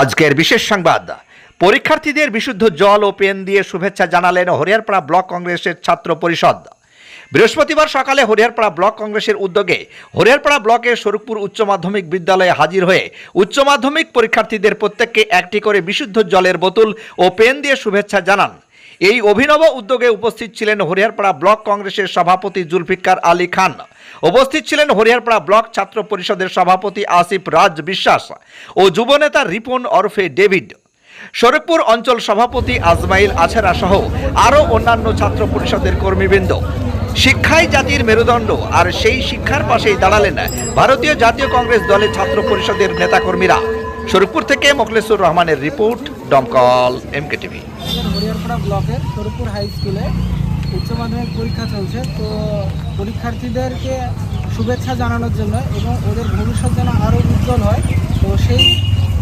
আজকের বিশেষ সংবাদ। পরীক্ষার্থীদের বিশুদ্ধ জল ও পেন দিয়ে শুভেচ্ছা জানালেন হরিয়ারপাড়া ব্লক কংগ্রেসের ছাত্র পরিষদ। বৃহস্পতিবার সকালে হরিয়ারপাড়া ব্লক কংগ্রেসের উদ্যোগে হরিয়ারপাড়া ব্লকের স্বরূপপুর উচ্চ মাধ্যমিক বিদ্যালয়ে হাজির হয়ে উচ্চ মাধ্যমিক পরীক্ষার্থীদের প্রত্যেককে একটি করে বিশুদ্ধ জলের বোতল ও পেন দিয়ে শুভেচ্ছা জানান। এই অভিনব উদ্যোগে উপস্থিত ছিলেন হরিয়ারপাড়া ব্লক কংগ্রেসের সভাপতি জুলফিকার আলী খান। উপস্থিত ছিলেন হরিয়ারপাড়া ব্লক ছাত্র পরিষদের সভাপতি আসিফ রাজ বিশ্বাস ও যুবনেতা রিপন অরফে ডেভিড। শরীফপুর অঞ্চল সভাপতি আজমাইল আছারা সহ আরও অন্যান্য ছাত্র পরিষদের কর্মীবৃন্দ। শিক্ষাই জাতির মেরুদণ্ড আর সেই শিক্ষার পাশেই দাঁড়ালেন ভারতীয় জাতীয় কংগ্রেস দলের ছাত্র পরিষদের নেতাকর্মীরা। শরীফপুর থেকে মোখলেসুর রহমানের report Domkol MK TV Hariharpara ব্লকের তরুপুর হাই স্কুলে উচ্চ মাধ্যমিক পরীক্ষা চলছে। তো পরীক্ষার্থীদেরকে শুভেচ্ছা জানানোর জন্য এবং ওদের ভবিষ্যৎ যেন আরও উজ্জ্বল হয়, তো সেই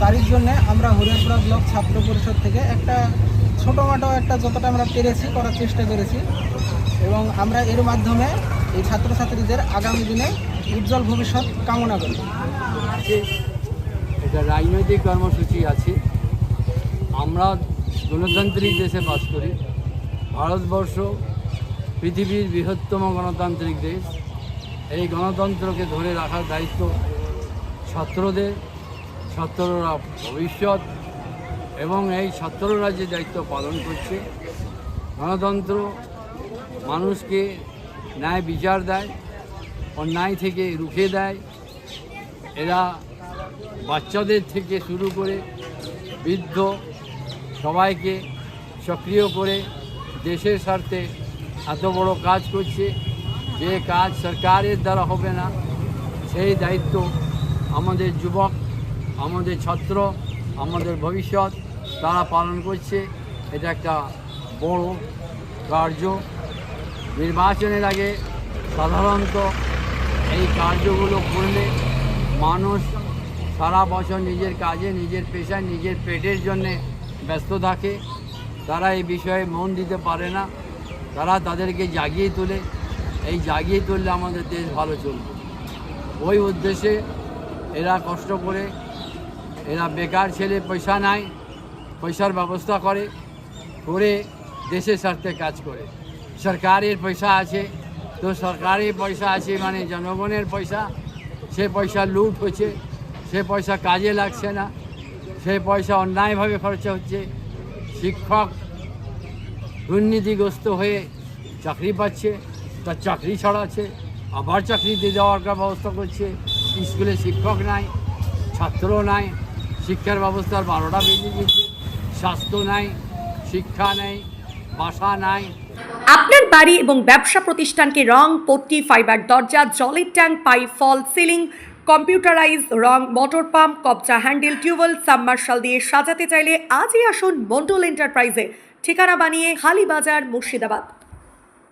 তারিখ জন্য আমরা হরিয়ারপাড়া ব্লক ছাত্র পরিষদ থেকে একটা ছোটোমাটো একটা যতটা আমরা পেরেছি করার চেষ্টা করেছি এবং আমরা এর মাধ্যমে এই ছাত্রছাত্রীদের আগামী দিনে উজ্জ্বল ভবিষ্যৎ কামনা করি। এটা রাজনৈতিক কর্মসূচি আছে। আমরা গণতান্ত্রিক দেশে বাস করি। ভারতবর্ষ পৃথিবীর বৃহত্তম গণতান্ত্রিক দেশ। এই গণতন্ত্রকে ধরে রাখার দায়িত্ব ছাত্রদের ছাত্ররা ভবিষ্যৎ এবং এই ছাত্ররা যে দায়িত্ব পালন করছে। গণতন্ত্র মানুষকে ন্যায় বিচার দেয়, অন্যায় থেকে রুখে দেয়। এরা বাচ্চাদের থেকে শুরু করে বৃদ্ধ সবাইকে সক্রিয় করে দেশের স্বার্থে এত বড় কাজ করছে, যে কাজ সরকারের দ্বারা হবে না, সেই দায়িত্ব আমাদের যুবক, আমাদের ছাত্র, আমাদের ভবিষ্যৎ তারা পালন করছে। এটা একটা বড় কার্য। নির্বাচনের আগে সাধারণত এই কার্যগুলো করলে মানুষ সারা বছর নিজের কাজে, নিজের পেশায়, নিজের পেটের জন্যে ব্যস্ত থাকে। তারা এই বিষয়ে মন দিতে পারে না। তারা তাদেরকে জাগিয়ে তোলে। এই জাগিয়ে তুললে আমাদের দেশ ভালো চলবে। ওই উদ্দেশ্যে এরা কষ্ট করে, এরা বেকার ছেলে, পয়সা নাই, পয়সার ব্যবস্থা করে করে দেশের স্বার্থে কাজ করে। সরকারের পয়সা আছে, তো সরকারি পয়সা আছে মানে জনগণের পয়সা। সে পয়সা লুট হচ্ছে। সে পয়সা কাজে লাগছে না। সে পয়সা অন্যায়ভাবে খরচা হচ্ছে। শিক্ষক দুর্নীতিগ্রস্ত হয়ে চাকরি পাচ্ছে, তার চাকরি ছড়াচ্ছে, আবার চাকরি দিয়ে দেওয়ার ব্যবস্থা করছে। স্কুলে শিক্ষক নাই ছাত্র নাই, শিক্ষার ব্যবস্থার বারোটা বেজে গেছে। স্বাস্থ্য নাই, শিক্ষা নেই, বাসা নাই। আপনার বাড়ি এবং ব্যবসা প্রতিষ্ঠানকে রং, পট্টি, ফাইবার, দরজা, জলের tank, pipe, fall, ceiling computerise রং, মোটর পাম্প কবচা হ্যান্ডেল, টিউবওয়েল, সাবমার্শাল দিয়ে সাজাতে চাইলে আজই আসুন মন্ডল এন্টারপ্রাইজে। ঠিকানা বানিয়ে হালিবাজার মুর্শিদাবাদ।